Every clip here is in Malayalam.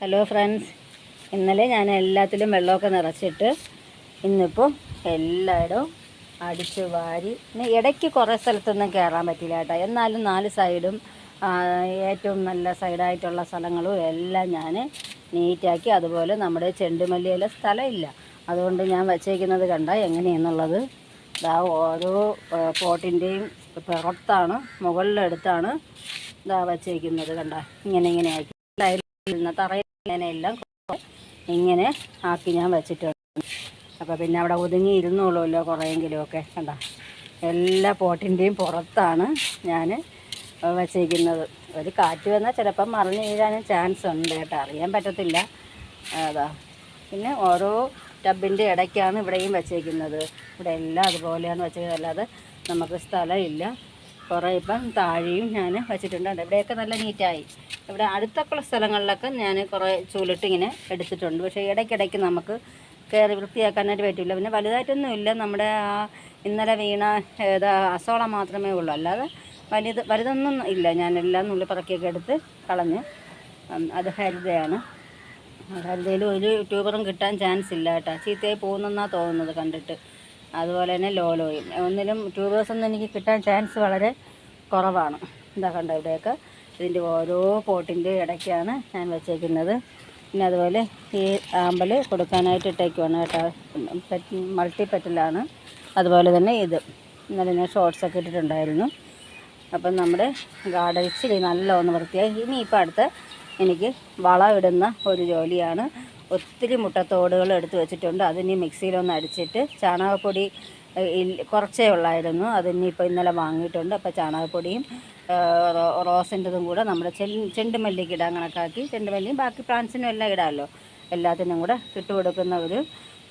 ഹലോ ഫ്രണ്ട്സ് ഇന്നലെ ഞാൻ എല്ലാത്തിലും വെള്ളമൊക്കെ നിറച്ചിട്ട് ഇന്നിപ്പോൾ എല്ലായിടവും അടിച്ചു വാരി ഇടയ്ക്ക് കുറേ സ്ഥലത്തൊന്നും കയറാൻ പറ്റില്ല കേട്ടോ. എന്നാലും നാല് സൈഡും ഏറ്റവും നല്ല സൈഡായിട്ടുള്ള സ്ഥലങ്ങളും എല്ലാം ഞാൻ നീറ്റാക്കി അതുപോലെ നമ്മുടെ ചെണ്ടുമല്ലിയിലെ സ്ഥലമില്ല. അതുകൊണ്ട് ഞാൻ വച്ചേക്കുന്നത് കണ്ട എങ്ങനെയെന്നുള്ളത്? ഇതാ ഓരോ പോട്ടിന്റെയും പുറത്താണ് മുകളിലെടുത്താണ് ഇതാ വച്ചേക്കുന്നത് കണ്ട. ഇങ്ങനെ ഇങ്ങനെ ആക്കി. തറയിൽ ഇങ്ങനെയെല്ലാം ഇങ്ങനെ ആക്കി ഞാൻ വെച്ചിട്ടുണ്ട്. അപ്പോൾ പിന്നെ അവിടെ ഒതുങ്ങി ഇരുന്നോളുമല്ലോ കുറേങ്കിലും ഒക്കെ കണ്ട? എല്ലാ പോട്ടിന്റെയും പുറത്താണ് ഞാൻ വെച്ചിരിക്കുന്നത്. ഒരു കാറ്റ് വന്നാൽ ചിലപ്പം മറിഞ്ഞു വീഴാനും ചാൻസ് ഉണ്ട് കേട്ടോ. അറിയാൻ പറ്റത്തില്ല. അതാ. പിന്നെ ഓരോ ടബിന്റെ ഇടയ്ക്കാണ് ഇവിടെയും വെച്ചേക്കുന്നത് ഇവിടെ എല്ലാം അതുപോലെയാണ് വെച്ചേക്കുന്നത് അല്ലാതെ നമുക്ക് സ്ഥലമില്ല. കുറേ ഇപ്പം താഴെയും ഞാൻ വെച്ചിട്ടുണ്ട്. ഇവിടെയൊക്കെ നല്ല നീറ്റായി. ഇവിടെ അടുത്തൊക്കെയുള്ള സ്ഥലങ്ങളിലൊക്കെ ഞാൻ കുറേ ചൂലിട്ട് ഇങ്ങനെ എടുത്തിട്ടുണ്ട്. പക്ഷേ ഇടയ്ക്കിടയ്ക്ക് നമുക്ക് കയറി വൃത്തിയാക്കാനായിട്ട് പറ്റില്ല. പിന്നെ വലുതായിട്ടൊന്നും ഇല്ല. നമ്മുടെ ആ ഇന്നലെ വീണ ഏതാ അസോള മാത്രമേ ഉള്ളൂ. അല്ലാതെ വലുത് വലുതൊന്നും ഇല്ല. ഞാൻ എല്ലാം നുള്ളി പറക്കിയൊക്കെ എടുത്ത് കളഞ്ഞ് അത് ഹരിതയാണ്. ഹരിതയിൽ ഒരു ട്യൂബറും കിട്ടാൻ ചാൻസ് ഇല്ല കേട്ടോ. ചീത്തയായി പോകുന്നെന്നാണ് തോന്നുന്നത് കണ്ടിട്ട്. അതുപോലെ തന്നെ ലോലോയും. ഒന്നിലും ട്യൂബേഴ്സ് ഒന്നും എനിക്ക് കിട്ടാൻ ചാൻസ് വളരെ കുറവാണ്. എന്താ കണ്ടോ ഇവിടെയൊക്കെ. ഇതിന്റെ ഓരോ പോട്ടിന്റെ ഇടയ്ക്കാണ് ഞാൻ വെച്ചേക്കുന്നത്. പിന്നെ അതുപോലെ ഈ ആമ്പൽ കൊടുക്കാനായിട്ട് ഇട്ടേക്കുവാണ് കേട്ടോ. മൾട്ടി പെറ്റലാണ് അതുപോലെ തന്നെ ഇത്. ഇന്നലെ ഞാൻ ഷോർട്സൊക്കെ ഇട്ടിട്ടുണ്ടായിരുന്നു. അപ്പം നമ്മുടെ ഗാർഡൻ ഇച്ചിരി നല്ല ഒന്ന് വൃത്തിയായി. ഇനിയിപ്പോൾ അടുത്ത് എനിക്ക് വളം ഇടുന്ന ഒരു ജോലിയാണ്. ഒത്തിരി മുട്ടത്തോടുകൾ എടുത്ത് വെച്ചിട്ടുണ്ട്. അതിനി മിക്സിയിലൊന്ന് അടിച്ചിട്ട് ചാണകപ്പൊടി കുറച്ചേ ഉള്ളായിരുന്നു. അതിനിപ്പോൾ ഇന്നലെ വാങ്ങിയിട്ടുണ്ട്. അപ്പോൾ ചാണകപ്പൊടിയും റോസിന്റെതും കൂടെ നമ്മുടെ ചെണ്ടുമല്ലിക്ക് ഇടാൻ കണക്കാക്കി. ചെണ്ടുമല്ലിയും ബാക്കി പ്ലാന്റ്സിനും എല്ലാം ഇടാമല്ലോ. എല്ലാത്തിനും കൂടെ ഇട്ടുകൊടുക്കുന്ന ഒരു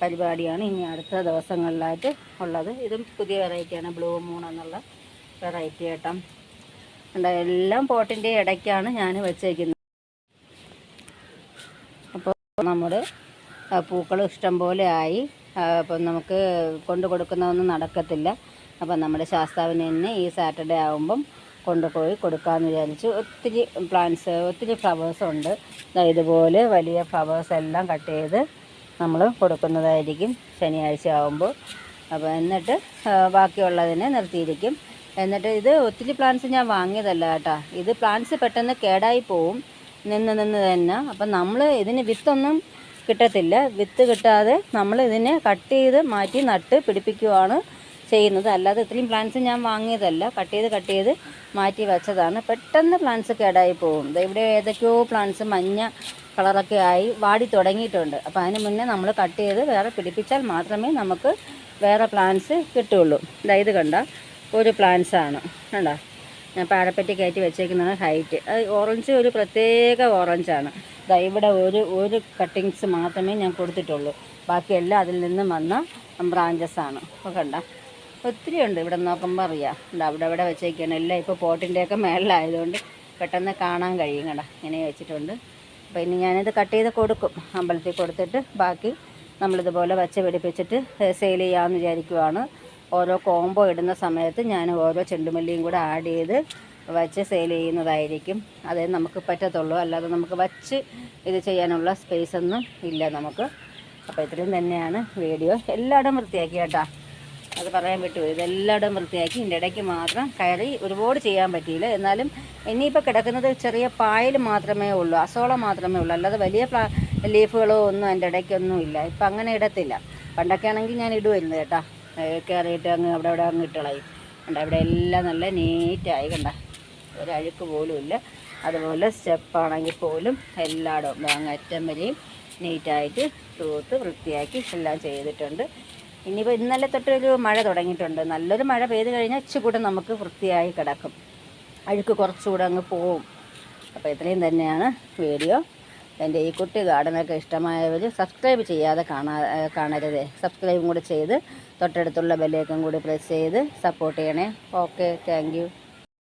പരിപാടിയാണ് ഇനി അടുത്ത ദിവസങ്ങളിലായിട്ട് ഉള്ളത്. ഇതും പുതിയ വെറൈറ്റിയാണ്. ബ്ലൂ മൂൺ എന്നുള്ള വെറൈറ്റി കേട്ടോ എല്ലാം പോട്ടിന്റെ ഇടയ്ക്കാണ് ഞാൻ വെച്ചേക്കുന്നത്. നമ്മുടെ പൂക്കൾ ഇഷ്ടം പോലെ ആയി. അപ്പം നമുക്ക് കൊണ്ടു കൊടുക്കുന്നതൊന്നും നടക്കത്തില്ല. അപ്പം നമ്മുടെ ശാസ്താവിന് തന്നെ ഈ സാറ്റർഡേ ആകുമ്പം കൊണ്ടുപോയി കൊടുക്കാമെന്ന് വിചാരിച്ചു. ഒത്തിരി പ്ലാന്റ്സ് ഒത്തിരി ഫ്ലവേഴ്സ് ഉണ്ട്. ഇതുപോലെ വലിയ ഫ്ലവേഴ്സ് എല്ലാം കട്ട് ചെയ്ത് നമ്മൾ കൊടുക്കുന്നതായിരിക്കും ശനിയാഴ്ച ആകുമ്പോൾ അപ്പോൾ എന്നിട്ട് ബാക്കിയുള്ളതിനെ നിർത്തിയിരിക്കും. എന്നിട്ട് ഇത് ഒത്തിരി പ്ലാന്റ്സ് ഞാൻ വാങ്ങിയതല്ല കേട്ടോ. ഇത് പ്ലാന്റ്സ് പെട്ടെന്ന് കേടായി പോവും. നിന്ന് നിന്ന് തന്നെ. അപ്പം നമ്മൾ ഇതിന് വിത്തൊന്നും കിട്ടത്തില്ല. വിത്ത് കിട്ടാതെ നമ്മൾ ഇതിനെ കട്ട് ചെയ്ത് മാറ്റി നട്ട് പിടിപ്പിക്കുവാണ് ചെയ്യുന്നത്. അല്ലാതെ ഇത്രയും പ്ലാന്റ്സ് ഞാൻ വാങ്ങിയതല്ല. കട്ട് ചെയ്ത് കട്ട് ചെയ്ത് മാറ്റി വെച്ചതാണ്. പെട്ടെന്ന് പ്ലാന്റ്സ് കേടായി പോകും. ഇവിടെ ഏതൊക്കെയോ പ്ലാന്റ്സ് മഞ്ഞ കളറൊക്കെ ആയി വാടി തുടങ്ങിയിട്ടുണ്ട്. അപ്പോൾ അതിന് മുന്നേ നമ്മൾ കട്ട് ചെയ്ത് വേറെ പിടിപ്പിച്ചാൽ മാത്രമേ നമുക്ക് വേറെ പ്ലാന്റ്സ് കിട്ടുകയുള്ളൂ ഇത് കണ്ട ഒരു പ്ലാന്റ്സാണ്. കണ്ടോ? പാരപ്പറ്റി കയറ്റി വെച്ചേക്കുന്നതാണ് ഹൈറ്റ് അത് ഓറഞ്ച് ഒരു പ്രത്യേക ഓറഞ്ചാണ് ഇവിടെ ഒരു ഒരു കട്ടിങ്സ് മാത്രമേ ഞാൻ കൊടുത്തിട്ടുള്ളൂ. ബാക്കിയെല്ലാം അതിൽ നിന്ന് വന്ന ബ്രാഞ്ചസാണ് അപ്പോൾ കണ്ട? ഒത്തിരി ഉണ്ട് ഇവിടെ നോക്കുമ്പോൾ അറിയാം. അവിടെ ഇവിടെ വെച്ചേക്കാണ്. എല്ലാം ഇപ്പോൾ പോട്ടിന്റെയൊക്കെ മേളിലായതുകൊണ്ട് പെട്ടെന്ന് കാണാൻ കഴിയും കണ്ട? ഇങ്ങനെ വെച്ചിട്ടുണ്ട്. അപ്പോൾ ഇനി ഞാനിത് കട്ട് ചെയ്ത് കൊടുക്കും. അമ്പലത്തിൽ കൊടുത്തിട്ട് ബാക്കി നമ്മളിതുപോലെ വച്ച് പിടിപ്പിച്ചിട്ട് സെയിൽ ചെയ്യാമെന്ന് വിചാരിക്കുവാണ്. ഓരോ കോംബോ ഇടുന്ന സമയത്ത് ഞാൻ ഓരോ ചെണ്ടുമല്ലിയും കൂടെ ആഡ് ചെയ്ത് വച്ച് സെയിൽ ചെയ്യുന്നതായിരിക്കും. അതേ നമുക്ക് പറ്റത്തുള്ളൂ. അല്ലാതെ നമുക്ക് വച്ച് ഇത് ചെയ്യാനുള്ള സ്പേസ് ഒന്നും ഇല്ല നമുക്ക്. അപ്പോൾ ഇത്രയും തന്നെയാണ് വീഡിയോ എല്ലായിടം വൃത്തിയാക്കി കേട്ടോ. അത് പറയാൻ പറ്റുമോ ഇതെല്ലാവരും വൃത്തിയാക്കി ഇതിന്റെ ഇടയ്ക്ക് മാത്രം കയറി ഒരുപാട് ചെയ്യാൻ പറ്റിയില്ല. എന്നാലും ഇനിയിപ്പോൾ കിടക്കുന്നത് ചെറിയ പായൽ മാത്രമേ ഉള്ളൂ. അസോള മാത്രമേ ഉള്ളൂ. അല്ലാതെ വലിയ ലീഫുകളോ ഒന്നും എന്റെ ഇടയ്ക്കൊന്നും ഇല്ല. ഇപ്പം അങ്ങനെ ഇടത്തില്ല. പണ്ടൊക്കെ ആണെങ്കിൽ ഞാൻ ഇടുമായിരുന്നു കേട്ടോ. കയറിയിട്ട് അങ്ങ് അവിടെ അവിടെ അങ്ങ് ഇട്ടളയും. കണ്ട അവിടെ എല്ലാം നല്ല നീറ്റായി കണ്ട. ഒരഴുക്ക് പോലും ഇല്ല. അതുപോലെ സ്റ്റെപ്പാണെങ്കിൽ പോലും എല്ലായിടവും അങ്ങ് അറ്റം വരെയും നീറ്റായിട്ട് തൂത്ത് വൃത്തിയാക്കി എല്ലാം ചെയ്തിട്ടുണ്ട്. ഇനിയിപ്പോൾ ഇന്നലെ തൊട്ടൊരു മഴ തുടങ്ങിയിട്ടുണ്ട്. നല്ലൊരു മഴ പെയ്ത് കഴിഞ്ഞാൽ ഇച്ചിരി നമുക്ക് വൃത്തിയായി കിടക്കും. അഴുക്ക് കുറച്ചുകൂടെ അങ്ങ് പോവും. അപ്പോൾ ഇത്രയും തന്നെയാണ് വീഡിയോ. എന്റെ ഈ കുട്ടി ഗാർഡനൊക്കെ ഇഷ്ടമായവർ സബ്സ്ക്രൈബ് ചെയ്യാതെ കാണാ കാണരുതേ. സബ്സ്ക്രൈബും കൂടി ചെയ്ത് തൊട്ടടുത്തുള്ള ബെല്ലേക്കും കൂടി പ്രസ് ചെയ്ത് സപ്പോർട്ട് ചെയ്യണേ. Okay thank